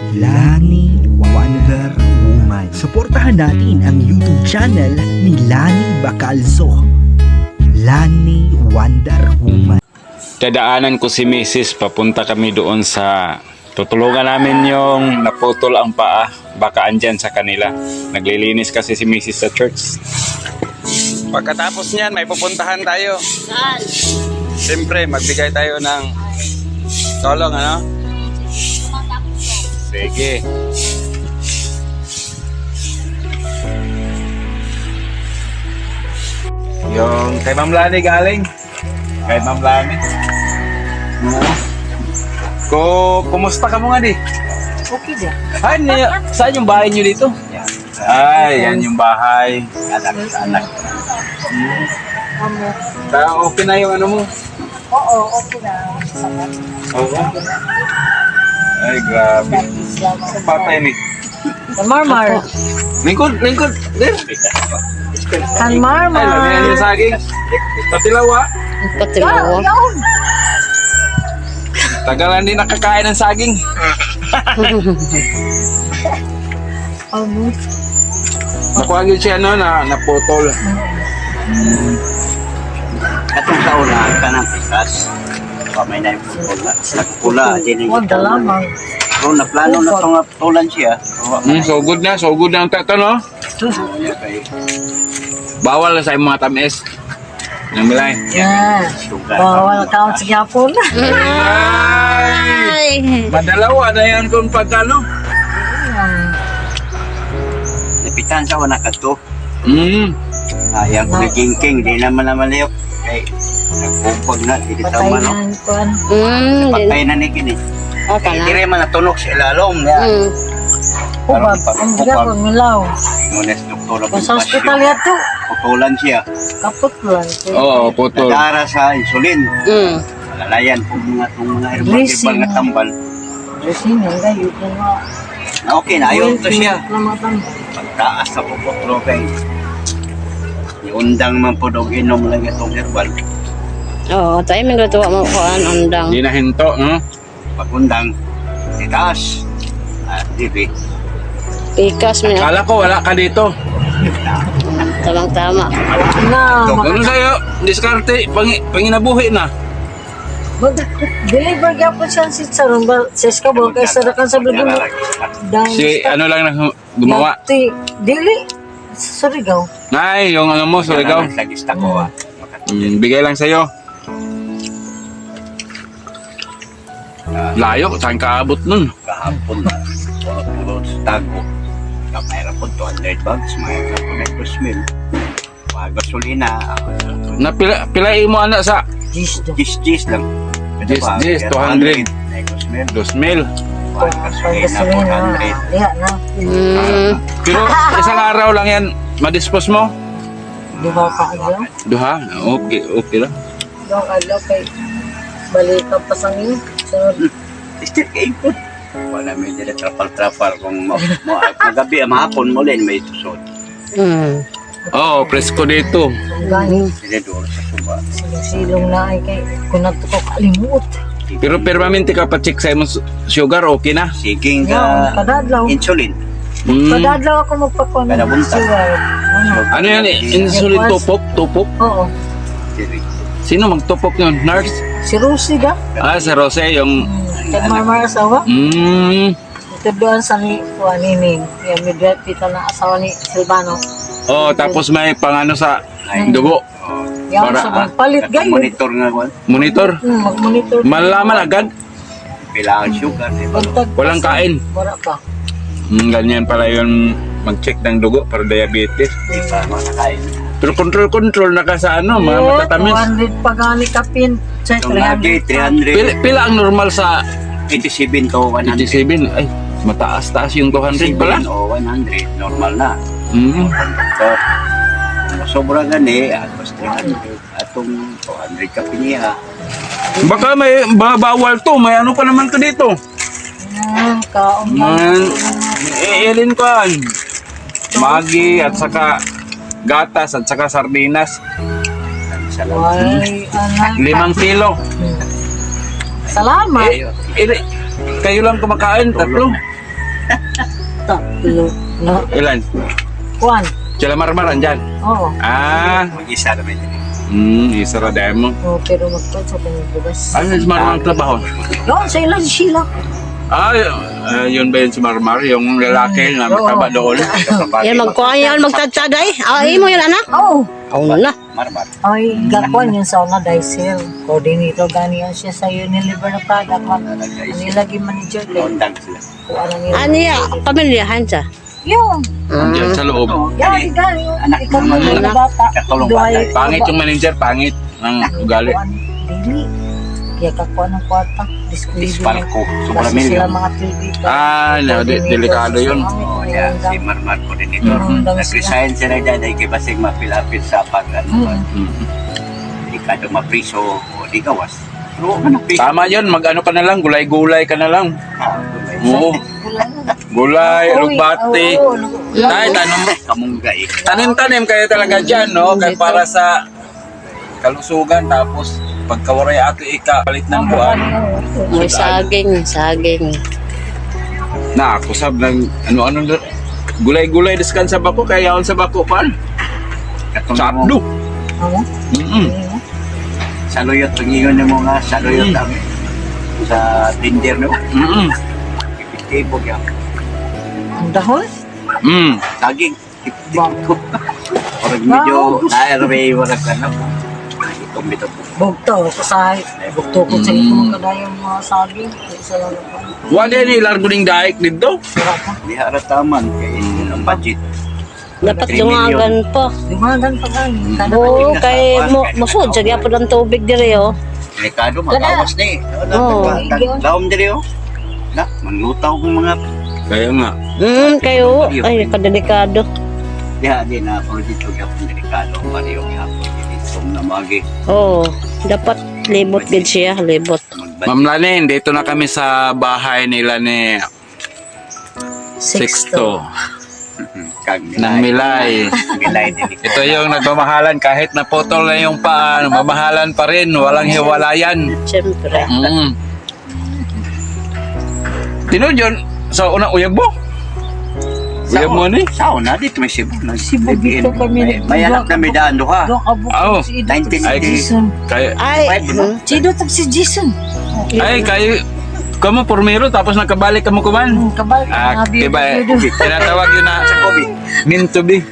Lani Wonder Woman. Suportahan natin ang YouTube channel ni Lani Bacalzo. Lani Wonder Woman. dadaanan ko si Mrs. Papunta kami doon sa tutulungan namin yung naputol ang paa. Baka andyan sa kanila. Naglilinis kasi si Mrs. sa church. Pagkatapos niyan, may pupuntahan tayo. Saan? Siyempre, magbigay tayo ng tolong, ano? Sige. Yung kay Ma'am Lani galing. Kay Ma'am Lani. Oo. Ko, kumusta ka mo nga di? Okay din. Ay, ni, saan yung bahay niyo dito? Ay, yan yung bahay. Anak, anak. Ano? okay na yung ano mo? Oo, okay na. Oo. Ay, grabe. Patay ni. Kan Marmar. Lingkod, lingkod. There. Kan Ay, Marmar. lagyan yung saging. Patilawa. Patilawa. Tagalan din nakakain ng saging. Ano? Nakuha yun siya no, na naputol. Katong taon na ka ng pikas. Kamay na yung pula. Nagpula. Huwag lamang. Kung na plano na itong tulan siya. Mm, so good na, so good na ang tato, no? Bawal na sa mga tamis. Nang milay. Yan. Bawal ka sa gyapon. Ay! Madalawa na yan kung pagkano. Napitan sa wana ka to. Mm. Ayaw ko king. Di naman naman liyok. Kay nagpupag na. Di Patay tama no. na. Mm, Patay na ni kini. okay na. Dire man natunog sa ilalom. Ya. Mm. Hubab. Ang gyapon milaw. Munes doktor Kung sa ospital yato. Putulan siya. Kapot lang. Oo, putol. Nadara sa insulin. Mm. Malalayan po mga itong mga herbal nga tambal. Dressing ang gayo ko nga. Na okay na. Ayaw to siya. Pagtaas sa puputro kay iundang man po dog inom lang itong herbal Oo, tayo may lutuwa mo ko an undang. Di na hinto, no? pagundang itaas at dibi Pikas mo na. Kala ko wala ka dito. Tamang tama. Na. Ano sa'yo? Diskarte, pangi, panginabuhi na. Deliver gyapon siya si Saron ba sa Escabo kay sa dakan sa Dahil Si ano lang na gumawa. Dili. Surigao. Nay, yung ano mo, Surigao. sa gista ko ah Mm, bigay lang sa'yo. Layo, saan ka abot nun? kahapon na puro tago kamayra po 200 bags may na mil mga gasolina Na pila, pilay mo anak sa Gis gis gis lang Gis, gis, 200. mil 2,000. mga gasolina 400 Diha na. Mm. Pero isang araw lang yan, madispose mo? Duha ka adlaw. Duha? Okay, okay lang. Duha ka adlaw kay balik ka pa sa ngayon. Sunod. Still kayo po. Wala may dili trapal-trapal kung mo, mo, magabi, mahapon mo din may tusod. Mm. Oo, oh, presko dito. Gani. Sila doon sa suba. Silong-silong na ay kay kung nato ko kalimut. Pero permanente ka pa check sa imong su- sugar, okay na. Kada adlaw. insulin. Mm. Kada adlaw ako magpakuha ng Kada bunta. sugar. Ano? Ano yan? Insulin tupok? Tupok? Oo. Sino magtupok yun? Nurse? Si Rusi ga. Ah, si Rose, yung... Kay Marmar asawa. Mm. Ito doon sa ni Juan Nining. Yung midwife kita na asawa ni Silvano. Oh, tapos may pangano sa dugo. Yan Para, sa magpalit gayo. Monitor nga ko. Monitor. Hmm, mag-monitor. Malalaman agad. Ang sugar. Walang kain. Wala pa. Mm, ganyan pala yun mag-check ng dugo para diabetes. Di pa makakain. Pero control-control na ka sa ano, mga matatamis. 200 pa gani kapin. Sa Itong lagi, 300. 300. Pila, pila ang normal sa 87 to 100. 87? Ay, mataas-taas yung 200 pala. 87 o 100. Normal na. Mm. Kung sobra gani, atos 300. Atong 200 ka piniha. Baka may ba- bawal to, may ano pa naman to dito. Hmm, kaon lang. Man, iilin ko yan. Magi at saka gatas at saka sardinas. Salamat. Ay, anak. Limang kilo. Salamat. Eh, ili- kayo lang kumakain, tatlo. Tatlo. No? Ilan? Juan. Sila marmar andyan. Oo. Ah, Mag-isa naman yun. hmm, isa ra demo. Oh, pero magpad sa panibugas. Ano si Marmar ang trabaho? Yun, sa ilan si Sheila. Ah, uh, yun ba yun si Marmar? Yung lalaki na mataba doon? Yan magkuha yan magtadsaday. Ah, imo yun anak. Oo. Oo na. Marmar. Ay, gakuan yung sauna Dicel. Coordinator ganiyan siya sa Unilever na product. Nilagi manager kay Londang sila. ano. Ano ya? Pamilyahan siya. Yung, Andyan sa loob. yan, gani. Anak Ikaw naman. Pangit yung manager, pangit ang ugali. Dili. Kaya kakuha ng kwarta. Diskulido. Dispalko. Sobra Kasi sila milyon. mga TV. Ah, no, di- delikado yun. Oh, yeah. Si Marmar ko din ito. Mhm. Nag-resign sila dyan ay kibasig mapil-apil sa pag ano. Mm. Mm. Di ka daw mapriso o di gawas. Pero ano priso? Tama yun, mag-ano ka na lang, gulay-gulay ka na lang. Oo, gulay, lugbati. Tay, tanong, Kamungga eh. tanim-tanim kayo talaga dyan, no? Kaya para sa kalusugan, tapos pagkawaray ato ika, palit ng buwan. May saging, saging. Na, ako sab ng ano-ano gulay-gulay diskan sa bako, kaya yaon sa bako pan. Mo. Sabdo. Ano? Mm-mm. Saluyot, pangingon mo nga, saluyot kami. Sa Tinder no. Mm-mm. Tipog yan. Ang dahon? Mm. Taging. Tipog. Orang medyo na-airway wala ka na. Itong bito po. Bugto, kasay. Bugto ko sa ito mga kadayang mga saging. Isa lang ako. Wala ni largo ning daik dito. Sira ka. Di harataman kay ang budget. Dapat Three dungagan pa. Lumagan pa. Kada Oo, kay mo musod sa gyapon ang tubig diri oh. Delikado, magawas na eh. Oo. Laom diri oh. Na, manlutaw kong mga Kaya nga. Mm, kayo ay kadelikado. diha di na pag dito gyapon delikado pariyo gyapon dito na magi Oo, dapat libot gid siya, libot. Ma'am Lanin, dito na kami sa bahay nila ni Sixto kag ng Milay. milay. Ito yung nagmamahalan kahit naputol na yung paa, mamahalan pa rin, walang hiwalayan. Siyempre. Mm. Tinod yun, sa unang uyab mo. Uyab mo ni? Sauna dito may Cebu. Nag- Cebu dito kami May- anak na may daan doha. Doon Oo. si. Jason. kaya, Ay, Five, no? mm, Si Ido tag si Jason. ay, kayo, kamo pormero tapos nakabalik kamo kuman. Hmm, Kabal ka Ah, diba, tinatawag yun na Sa COVID. meant to be.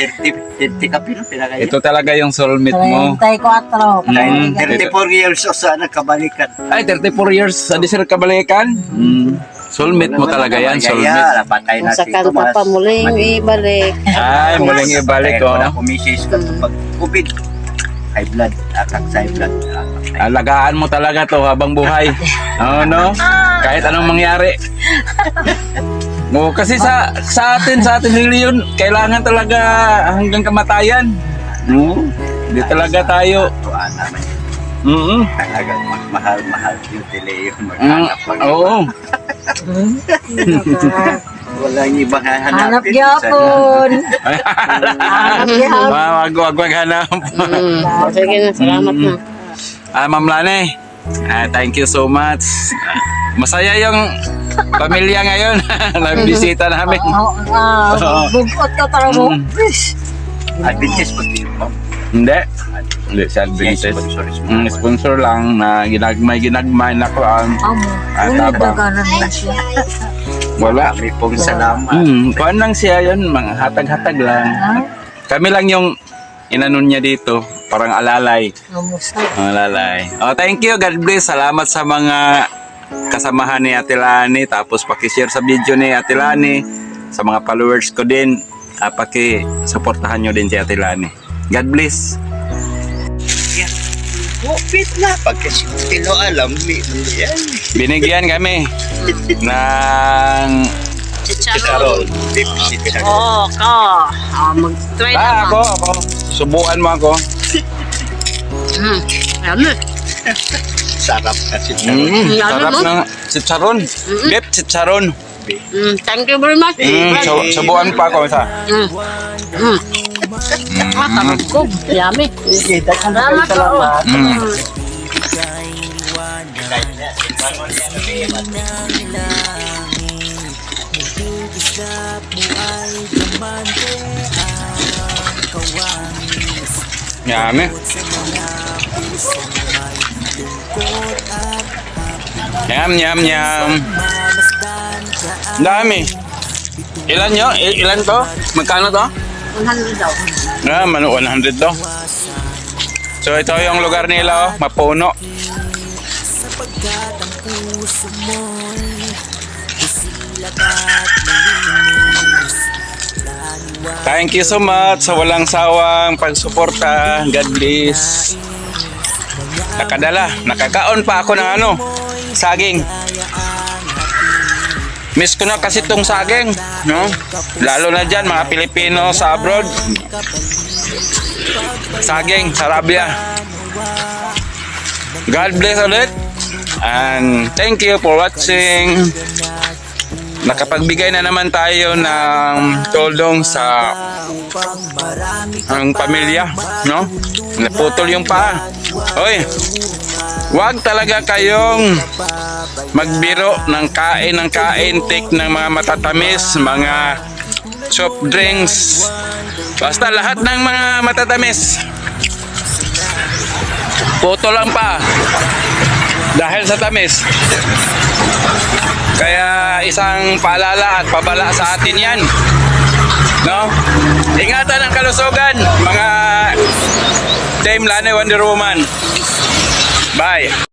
30, 30 ka pino pinakaya. Ito talaga yung soulmate mo. 34. Mm. Kabal 34 years o sana kabalikan. Ay, 34 years sa di sila kabalikan. Mm. Soulmate mo talaga yan, soulmate. Kaya, patay na sa si kanta Tomas. pa muling ibalik. Ay, muling ibalik Kaya oh. na kumisis ka pag COVID. High blood, attack sa high blood. attack sa- Alagaan mo talaga to habang buhay. Oo, no? Kahit anong mangyari. No, kasi sa sa atin, sa atin yun, kailangan talaga hanggang kamatayan. No? Hindi talaga tayo. Naman. Mm Talaga, mas mahal-mahal yung yung Mm, maghanap. pag- oo. Walang ibang Hanap hahanapin. Hanap gyapon. Ah, wag wag wag hanap. Mm. Sige na, salamat na. Ah, Ma'am Lane, ah, thank you so much. Ah, Masaya yung pamilya ngayon. Nagbisita namin. Ah, ah, bugkot ka tara mo. Mm. Adventist yun. ma'am. Hindi. Hindi siya Adventist. Yes, sponsor is Mm, sponsor lang na ginagmay ginagmay na ko ang siya. wala. Kami pong salamat. Hmm, kuan lang siya yun, mga hatag-hatag lang. Kami lang yung inanon niya dito, parang alalay. Ang alalay. Oh, thank you, God bless. Salamat sa mga kasamahan ni Ate Lani. Tapos pakishare sa video ni Ate Lani. Sa mga followers ko din. Uh, paki-supportahan nyo din si Ate Lani. God bless. Kupit na. Pagka sino alam, may yan. Binigyan kami ng... Chicharon. Chicharon. Oo, ka. Ah, mag-try Ah, na ako, ako. Subukan mo ako. Mm. Ano? Sarap na chicharon. Mm, sarap ng chicharon. Beef chicharon. Mm, thank you very much. Mm, so, pa ako isa. Mm. Mm. Sarap ko. Yummy. Salamat. Mm. Yummy. Yum, yum, yum. Dami. Ilan? I- ilan to? Magkano to? 100 daw. Ah, mano 100 to. So ito yung lugar nila, oh, mapuno. Thank you so much sa walang sawang pagsuporta. God bless. Nakadala, nakakaon pa ako ng ano, saging. Miss ko na kasi tong saging, no? Lalo na dyan, mga Pilipino sa abroad. Saging, Sarabia. God bless ulit. And thank you for watching. Nakapagbigay na naman tayo ng tulong sa ang pamilya, no? Naputol yung paa. Hoy, wag talaga kayong magbiro ng kain ng kain, take ng mga matatamis, mga soft drinks, basta lahat ng mga matatamis. Putol lang pa dahil sa tamis. Kaya isang paalala at pabala sa atin yan. No? Ingatan ang kalusugan, mga Team Lane Wonder Woman. Bye.